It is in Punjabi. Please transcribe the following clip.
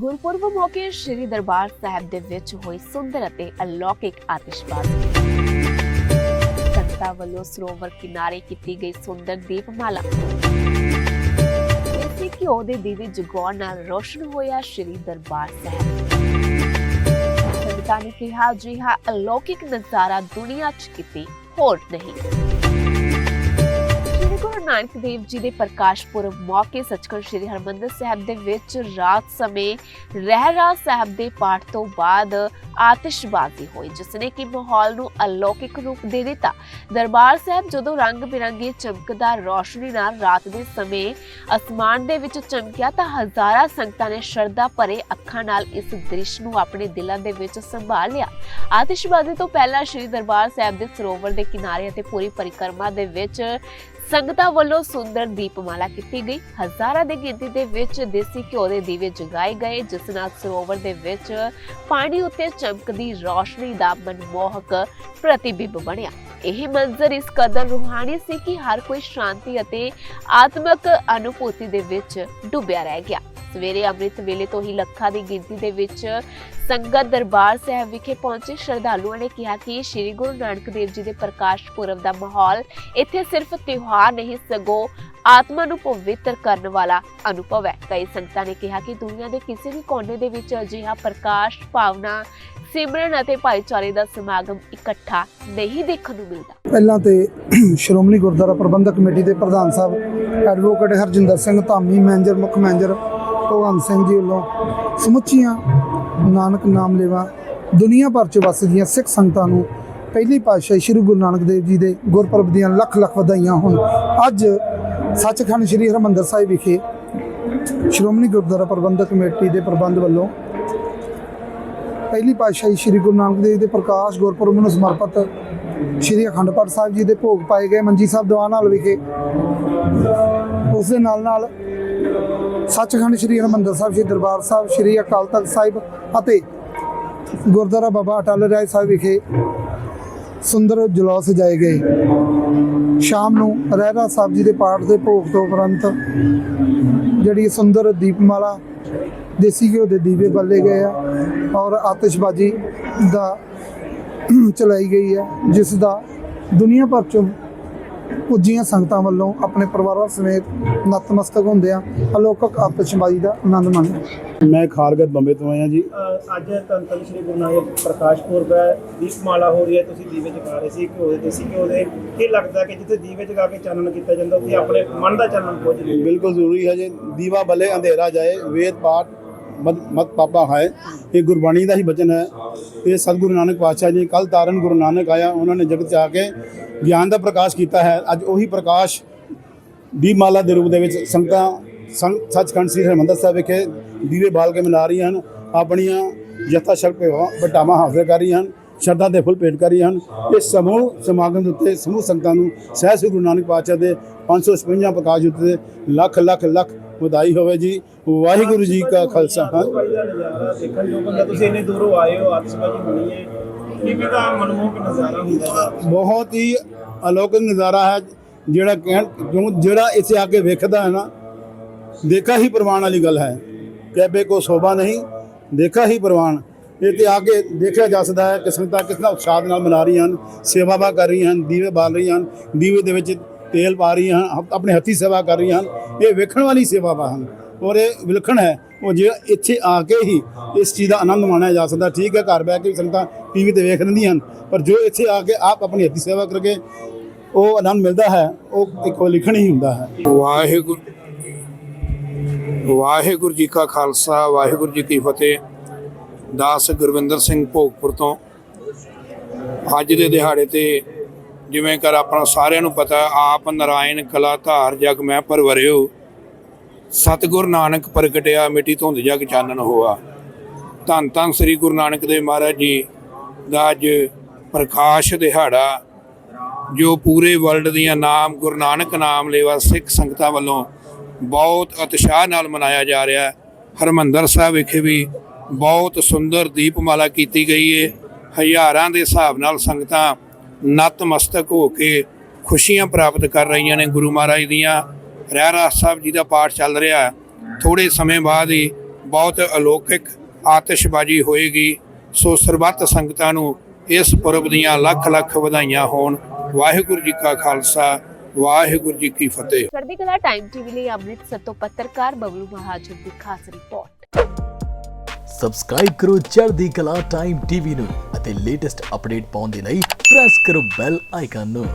ਗੁਰਪੁਰਬ ਮੌਕੇ ਸ੍ਰੀ ਦਰਬਾਰ ਸਾਹਿਬ ਦੇ ਵਿੱਚ ਹੋਈ ਸੁੰਦਰ ਅਤੇ ਅਲੌਕਿਕ ਆਤਿਸ਼ਬਾਜ਼ੀ। ਸੰਗਤਾਂ ਵੱਲੋਂ ਸਰੋਵਰ ਕਿਨਾਰੇ ਕੀਤੀ ਗਈ ਸੁੰਦਰ ਦੀਪਮਾਲਾ। ਦੇਸੀ ਘਿਓ ਦੇ ਦੀਵੇ ਜਗਾਉਣ ਨਾਲ ਰੋਸ਼ਨ ਹੋਇਆ ਸ੍ਰੀ ਦਰਬਾਰ ਸਾਹਿਬ। ਸੰਗਤਾਂ ਨੇ ਕਿਹਾ, ਅਜਿਹਾ ਅਲੌਕਿਕ ਨਜ਼ਾਰਾ ਦੁਨੀਆ 'ਚ ਕਿਤੇ ਹੋਰ ਨਹੀਂ। ਨਾਨਕ ਦੇਵ ਜੀ ਦੇ ਪ੍ਰਕਾਸ਼ ਪੁਰਬ ਮੌਕੇ ਸੱਚਖੰਡ ਸ੍ਰੀ ਹਰਮੰਦਰ ਸਾਹਿਬ ਦੇ ਵਿੱਚ ਰਾਤ ਸਮੇਂ ਰਹਿਰਾ ਸਾਹਿਬ ਦੇ ਪਾਠ ਤੋਂ ਬਾਅਦ ਆਤਿਸ਼ਬਾਜ਼ੀ ਹੋਈ, ਜਿਸ ਨੇ ਕਿ ਮਾਹੌਲ ਨੂੰ ਅਲੌਕਿਕ ਰੂਪ ਦੇ ਦਿੱਤਾ। ਦਰਬਾਰ ਸਾਹਿਬ ਜਦੋਂ ਰੰਗ ਬਿਰੰਗੀ ਚਮਕਦਾਰ ਰੋਸ਼ਨੀ ਨਾਲ ਰਾਤ ਦੇ ਸਮੇਂ ਅਸਮਾਨ ਦੇ ਵਿੱਚ ਚਮਕਿਆ ਤਾਂ ਹਜ਼ਾਰਾਂ ਸੰਗਤਾਂ ਨੇ ਸ਼ਰਧਾ ਭਰੇ ਅੱਖਾਂ ਨਾਲ ਇਸ ਦ੍ਰਿਸ਼ ਨੂੰ ਆਪਣੇ ਦਿਲਾਂ ਦੇ ਵਿੱਚ ਸੰਭਾਲ ਲਿਆ। ਆਤਿਸ਼ਬਾਜ਼ੀ ਤੋਂ ਪਹਿਲਾਂ ਸ੍ਰੀ ਦਰਬਾਰ ਸਾਹਿਬ ਦੇ ਸਰੋਵਰ ਦੇ ਕਿਨਾਰੇ ਅਤੇ ਪੂਰੀ ਪਰਿਕਰਮਾ ਦੇ ਵਿੱਚ ਸੰਗਤਾਂ ਵੱਲੋਂ ਸੁੰਦਰ ਦੀਪਮਾਲਾ ਕੀਤੀ ਗਈ। ਹਜ਼ਾਰਾਂ ਦੀ ਗਿਣਤੀ ਦੇ ਵਿੱਚ ਦੇਸੀ ਘਿਓ ਦੇ ਦੀਵੇ ਜਗਾਏ ਗਏ, ਜਿਸ ਨਾਲ ਸਰੋਵਰ ਦੇ ਵਿੱਚ ਪਾਣੀ ਉੱਤੇ ਚਮਕਦੀ ਰੋਸ਼ਨੀ ਦਾ ਮਨਮੋਹਕ ਪ੍ਰਤੀਬਿੰਬ ਬਣਿਆ। ਇਹ ਮੰਜ਼ਰ ਇਸ ਕਦਰ ਰੂਹਾਨੀ ਸੀ ਕਿ ਹਰ ਕੋਈ ਸ਼ਾਂਤੀ ਅਤੇ ਆਤਮਿਕ ਅਨੁਭੂਤੀ ਦੇ ਵਿੱਚ ਡੁੱਬਿਆ ਰਹਿ ਗਿਆ। ਸਵੇਰੇ ਅੰਮ੍ਰਿਤ ਵੇਲੇ ਤੋਂ ਹੀ ਲੱਖਾਂ ਦੀ ਗਿਣਤੀ ਦੇ ਵਿੱਚ ਸੰਗਤ ਦਰਬਾਰ ਸਾਹਿਬ ਵਿਖੇ ਪਹੁੰਚੇ। ਸ਼ਰਧਾਲੂਆਂ ਨੇ ਕਿਹਾ ਕਿ ਸ੍ਰੀ ਗੁਰੂ ਨਾਨਕ ਦੇਵ ਜੀ ਦੇ ਪ੍ਰਕਾਸ਼ ਪੁਰਬ ਦਾ ਮਾਹੌਲ ਇੱਥੇ ਸਿਰਫ ਤਿਉਹਾਰ ਨਹੀਂ, ਸਗੋਂ ਆਤਮਾ ਨੂੰ ਪਵਿੱਤਰ ਕਰਨ ਵਾਲਾ ਅਨੁਭਵ ਹੈ। ਕਈ ਸੰਗਤਾਂ ਨੇ ਕਿਹਾ ਕਿ ਦੁਨੀਆ ਦੇ ਕਿਸੇ ਵੀ ਕੋਨੇ ਦੇ ਵਿੱਚ ਅਜਿਹਾ ਪ੍ਰਕਾਸ਼, ਭਾਵਨਾ, ਸਿਮਰਨ ਅਤੇ ਭਾਈਚਾਰੇ ਦਾ ਸਮਾਗਮ ਇਕੱਠਾ ਨਹੀਂ ਦੇਖਣ ਨੂੰ ਮਿਲਦਾ। ਪਹਿਲਾਂ ਤੇ ਸ਼੍ਰੋਮਣੀ ਗੁਰਦੁਆਰਾ ਪ੍ਰਬੰਧਕ ਕਮੇਟੀ ਦੇ ਪ੍ਰਧਾਨ ਸਾਹਿਬ, ਐਡਵੋਕੇਟ ਹਰਜਿੰਦਰ ਸਿੰਘ ਧਾਮੀ, ਮੈਨੇਜਰ, ਮੁੱਖ ਮੈਨੇਜਰ ਭਗਵੰਤ ਸਿੰਘ ਜੀ ਵੱਲੋਂ ਸਮੁੱਚੀਆਂ ਨਾਨਕ ਨਾਮ ਲੇਵਾ ਦੁਨੀਆ ਭਰ ਚ ਵਸਦੀਆਂ ਸਿੱਖ ਸੰਗਤਾਂ ਨੂੰ ਪਹਿਲੀ ਪਾਤਸ਼ਾਹੀ ਸ੍ਰੀ ਗੁਰੂ ਨਾਨਕ ਦੇਵ ਜੀ ਦੇ ਗੁਰਪੁਰਬ ਦੀਆਂ ਲੱਖ ਲੱਖ ਵਧਾਈਆਂ ਹੋਣ। ਅੱਜ ਸੱਚਖੰਡ ਸ੍ਰੀ ਹਰਿਮੰਦਰ ਸਾਹਿਬ ਵਿਖੇ ਸ਼੍ਰੋਮਣੀ ਗੁਰਦੁਆਰਾ ਪ੍ਰਬੰਧਕ ਕਮੇਟੀ ਦੇ ਪ੍ਰਬੰਧ ਵੱਲੋਂ ਪਹਿਲੀ ਪਾਤਸ਼ਾਹੀ ਸ੍ਰੀ ਗੁਰੂ ਨਾਨਕ ਦੇਵ ਦੇ ਪ੍ਰਕਾਸ਼ ਗੁਰਪੁਰਬ ਨੂੰ ਸਮਰਪਿਤ ਸ੍ਰੀ ਅਖੰਡ ਪਾਠ ਸਾਹਿਬ ਜੀ ਦੇ ਭੋਗ ਪਾਏ ਗਏ ਮੰਜੀ ਸਾਹਿਬ ਦੀਵਾਨ ਹਾਲ ਵਿਖੇ। ਉਸ ਦੇ ਨਾਲ ਨਾਲ ਸੱਚਖੰਡ ਸ੍ਰੀ ਹਰਿਮੰਦਰ ਸਾਹਿਬ, ਸ੍ਰੀ ਦਰਬਾਰ ਸਾਹਿਬ, ਸ੍ਰੀ ਅਕਾਲ ਤਖਤ ਸਾਹਿਬ ਅਤੇ ਗੁਰਦੁਆਰਾ ਬਾਬਾ ਅਟਲ ਰਾਏ ਸਾਹਿਬ ਵਿਖੇ ਸੁੰਦਰ ਜਲੌਸ ਸਜਾਏ ਗਏ। ਸ਼ਾਮ ਨੂੰ ਰਹਿਰਾ ਸਾਹਿਬ ਜੀ ਦੇ ਪਾਠ ਦੇ ਭੋਗ ਤੋਂ ਉਪਰੰਤ ਜਿਹੜੀ ਸੁੰਦਰ ਦੀਪਮਾਲਾ ਦੇਸੀ ਘਿਓ ਦੇ ਦੀਵੇ ਬੱਲੇ ਗਏ ਆ ਔਰ ਆਤਿਸ਼ਬਾਜ਼ੀ ਦਾ ਚਲਾਈ ਗਈ ਹੈ ਜਿਸ ਦਾ ਦੁਨੀਆ ਭਰ ਚੋਂ ਪੁੱਜੀਆਂ ਸੰਗਤਾਂ ਵੱਲੋਂ ਆਪਣੇ ਪਰਿਵਾਰਾਂ ਸਮੇਤ ਨਤਮਸਤਕ ਹੁੰਦੇ ਆ। ਅਲੌਕਿਕ ਆਤਿਸ਼ਬਾਜ਼ੀ ਦਾ ਆਨੰਦ ਮਾਣਦੇ ਮੈਂ ਖਾਰਗਤ ਬੰਬੇ ਤੋਂ ਆਇਆ ਜੀ। ਅ, ਅੱਜ ਧੰਨ ਧੰਨ ਸ਼੍ਰੀ ਗੁਰੂ ਨਾਨਕ ਪ੍ਰਕਾਸ਼ ਪੁਰਬ ਹੈ। ਦੀਪਮਾਲਾ ਹੋ ਰਹੀ ਹੈ। ਤੁਸੀਂ ਦੀਵੇ ਜਗਾ ਰਹੇ ਸੀ ਘਿਓ ਦੇ ਦੇਸੀ ਘਿਓ ਦੇ। ਕੀ ਲੱਗਦਾ ਕਿ ਜਿੱਥੇ ਦੀਵੇ ਜਗਾ ਕੇ ਚਾਨਣ ਕੀਤਾ ਜਾਂਦਾ ਉੱਥੇ ਆਪਣੇ ਮਨ ਦਾ ਚਾਨਣ ਜਾਂਦਾ। ਬਿਲਕੁਲ ਜ਼ਰੂਰੀ ਹੈ ਜੀ ਦੀਵਾ ਬਲੇ ਅੰਧੇਰਾ ਜਾਏ ਵੇਦ ਪਾਠ ਮਤ ਮਤ ਪਾਪਾ ਹੈ। ਇਹ ਗੁਰਬਾਣੀ ਦਾ ਹੀ ਬਚਨ ਹੈ। ਇਹ ਸਤਿਗੁਰੂ ਨਾਨਕ ਪਾਤਸ਼ਾਹ ਜੀ ਕੱਲ ਤਾਰਨ ਗੁਰੂ ਨਾਨਕ ਆਇਆ। ਉਹਨਾਂ ਨੇ ਜਗਤ ਚ ਆ ਕੇ ਗਿਆਨ ਦਾ ਪ੍ਰਕਾਸ਼ ਕੀਤਾ ਹੈ। ਅੱਜ ਉਹੀ ਪ੍ਰਕਾਸ਼ ਦੀਪਮਾਲਾ ਦੇ ਰੂਪ ਦੇ ਵਿੱਚ ਸੰਗਤਾਂ ਸੰਗ ਸੱਚਖੰਡ ਸ੍ਰੀ ਹਰਿਮੰਦਰ ਸਾਹਿਬ ਵਿਖੇ ਦੀਵੇ ਬਾਲ ਕੇ ਮਨਾ ਰਹੀਆਂ ਹਨ। ਆਪਣੀਆਂ ਯਥਾ ਸ਼ਕਤੀ ਬਟਾਵਾ ਹਾਜ਼ਰ ਕਰ ਰਹੀਆਂ ਹਨ। ਸ਼ਰਧਾ ਦੇ ਫੁੱਲ ਭੇਟ ਕਰ ਰਹੀਆਂ ਹਨ। ਇਹ ਸਮੂਹ ਸਮਾਗਮ ਦੇ ਉੱਤੇ ਸਮੂਹ ਸੰਗਤਾਂ ਨੂੰ ਸਹਿ ਸ੍ਰੀ ਗੁਰੂ ਨਾਨਕ ਪਾਤਸ਼ਾਹ ਦੇ 555 ਪ੍ਰਕਾਸ਼ ਉੱਤੇ ਲੱਖ ਲੱਖ ਲੱਖ ਵਧਾਈ ਹੋਵੇ ਜੀ। ਵਾਹਿਗੁਰੂ ਜੀ ਕਾ ਖਾਲਸਾ। ਹਾਂ। ਤੁਸੀਂ ਇੰਨੇ ਦੂਰੋਂ ਆਏ ਹੋ ਆਤਿਸ਼ਬਾਜ਼ੀ ਹੋਣੀ ਹੈ। ਕਿਵੇਂ ਦਾ ਮਨਮੋਹਕ ਨਜ਼ਾਰਾ ਹੁੰਦਾ ਬਹੁਤ ਹੀ ਅਲੌਕਿਕ ਨਜ਼ਾਰਾ ਹੈ ਜਿਹੜਾ ਕਹਿਣ ਜਿਹੜਾ ਇੱਥੇ ਆ ਕੇ ਵੇਖਦਾ ਹੈ ਨਾ ਦੇਖਾ ਹੀ ਪ੍ਰਵਾਨ ਵਾਲੀ ਗੱਲ ਹੈ। ਕਹਿਬੇ ਕੋ ਸ਼ੋਭਾ ਨਹੀਂ ਦੇਖਾ ਹੀ ਪ੍ਰਵਾਨ। ਇਹ ਤੇ ਆ ਕੇ ਦੇਖਿਆ ਜਾ ਸਕਦਾ ਹੈ ਕਿ ਸੰਗਤਾਂ ਕਿਸ ਤਰ੍ਹਾਂ ਉਤਸ਼ਾਹ ਨਾਲ ਮਨਾ ਰਹੀਆਂ ਹਨ ਸੇਵਾਵਾਂ ਕਰ ਰਹੀਆਂ ਹਨ ਦੀਵੇ ਬਾਲ ਰਹੀਆਂ ਹਨ ਦੀਵੇ ਦੇ ਵਿੱਚ ਤੇਲ ਪਾ ਰਹੀਆਂ ਹਨ ਆਪਣੇ ਹੱਥੀ ਸੇਵਾ ਕਰ ਰਹੀਆਂ ਹਨ। ਇਹ ਵੇਖਣ ਵਾਲੀ ਸੇਵਾਵਾਂ ਹਨ। ਔਰ ਇਹ ਵਿਲੱਖਣ ਹੈ। ਉਹ ਜਿਹੜਾ ਇੱਥੇ ਆ ਕੇ ਹੀ ਇਸ ਚੀਜ਼ ਦਾ ਆਨੰਦ ਮਾਣਿਆ ਜਾ ਸਕਦਾ। ਠੀਕ ਹੈ, ਘਰ ਬਹਿ ਕੇ ਸੰਗਤਾਂ ਟੀਵੀ ਤੇ ਵੇਖ ਲੈਂਦੀਆਂ ਹਨ। ਪਰ ਜੋ ਇੱਥੇ ਆ ਕੇ ਆਪ ਆਪਣੀ ਹੱਥੀ ਸੇਵਾ ਕਰਕੇ ਉਹ ਆਨੰਦ ਮਿਲਦਾ ਹੈ, ਉਹ ਇੱਕ ਉਹ ਹੀ ਹੁੰਦਾ ਹੈ। ਵਾਹਿਗੁਰੂ ਵਾਹਿਗੁਰੂ ਜੀ ਕਾ ਖਾਲਸਾ, ਵਾਹਿਗੁਰੂ ਜੀ ਕੀ ਫਤਿਹ। ਦਾਸ ਗੁਰਵਿੰਦਰ ਸਿੰਘ ਭੋਗਪੁਰ ਤੋਂ ਅੱਜ ਦੇ ਦਿਹਾੜੇ ਤੇ ਜਿਵੇਂ ਕਰ ਆਪਣਾ ਸਾਰਿਆਂ ਨੂੰ ਪਤਾ, ਆਪ ਨਰਾਇਣ ਕਲਾ ਧਾਰ ਜਗ ਮੈਂ ਪਰਵਰਿਓ। ਸਤਿਗੁਰ ਨਾਨਕ ਪ੍ਰਗਟਿਆ, ਮਿੱਟੀ ਧੁੰਦ ਜਗ ਚਾਨਣ ਹੋਆ। ਧੰਨ ਧੰਨ ਸ੍ਰੀ ਗੁਰੂ ਨਾਨਕ ਦੇਵ ਮਹਾਰਾਜ ਜੀ ਦਾ ਅੱਜ ਪ੍ਰਕਾਸ਼ ਦਿਹਾੜਾ, ਜੋ ਪੂਰੇ ਵਰਲਡ ਦੀਆਂ ਨਾਮ, ਗੁਰੂ ਨਾਨਕ ਨਾਮ ਲੇਵਾ ਸਿੱਖ ਸੰਗਤਾਂ ਵੱਲੋਂ ਬਹੁਤ ਉਤਸ਼ਾਹ ਨਾਲ ਮਨਾਇਆ ਜਾ ਰਿਹਾ ਹੈ। ਹਰਮੰਦਰ ਸਾਹਿਬ ਵਿਖੇ ਵੀ ਬਹੁਤ ਸੁੰਦਰ ਦੀਪਮਾਲਾ ਕੀਤੀ ਗਈ ਹੈ ਹਜ਼ਾਰਾਂ ਦੇ ਹਿਸਾਬ ਨਾਲ ਸੰਗਤਾਂ ਨਤਮਸਤਕ ਹੋ ਕੇ ਖੁਸ਼ੀਆਂ ਪ੍ਰਾਪਤ ਕਰ ਰਹੀਆਂ ਨੇ ਗੁਰੂ ਮਹਾਰਾਜ ਦੀਆਂ। ਰਹਿਰਾਸ ਸਾਹਿਬ ਜੀ ਦਾ ਪਾਠ ਚੱਲ ਰਿਹਾ ਹੈ। ਥੋੜੇ ਸਮੇਂ ਬਾਅਦ ਹੀ ਬਹੁਤ ਅਲੌਕਿਕ ਆਤਿਸ਼ਬਾਜ਼ੀ ਹੋਏਗੀ। ਸੋ ਸਰਬੱਤ ਸੰਗਤਾਂ ਨੂੰ ਇਸ ਪੁਰਬ ਦੀਆਂ ਲੱਖ ਲੱਖ ਵਧਾਈਆਂ ਹੋਣ। ਵਾਹਿਗੁਰੂ ਜੀ ਕਾ ਖਾਲਸਾ ਵਾਹਿਗੁਰੂ ਜੀ ਕੀ ਫਤਿਹ। ਚੜ੍ਹਦੀ ਕਲਾ ਟਾਈਮ ਟੀਵੀ ਲਈ ਅੰਮ੍ਰਿਤਸਰ ਤੋਂ ਪੱਤਰਕਾਰ ਬਬਲੂ ਮਹਾਜਨ ਦੀ ਖਾਸ ਰਿਪੋਰਟ। ਸਬਸਕ੍ਰਾਈਬ ਕਰੋ ਚੜ੍ਹਦੀ ਕਲਾ ਟਾਈਮ ਟੀਵੀ ਨੂੰ ਅਤੇ ਲੇਟੈਸਟ ਅਪਡੇਟ ਪਾਉਣ ਦੇ ਲਈ ਪ੍ਰੈਸ ਕਰੋ ਬੈਲ ਆਈਕਨ ਨੂੰ।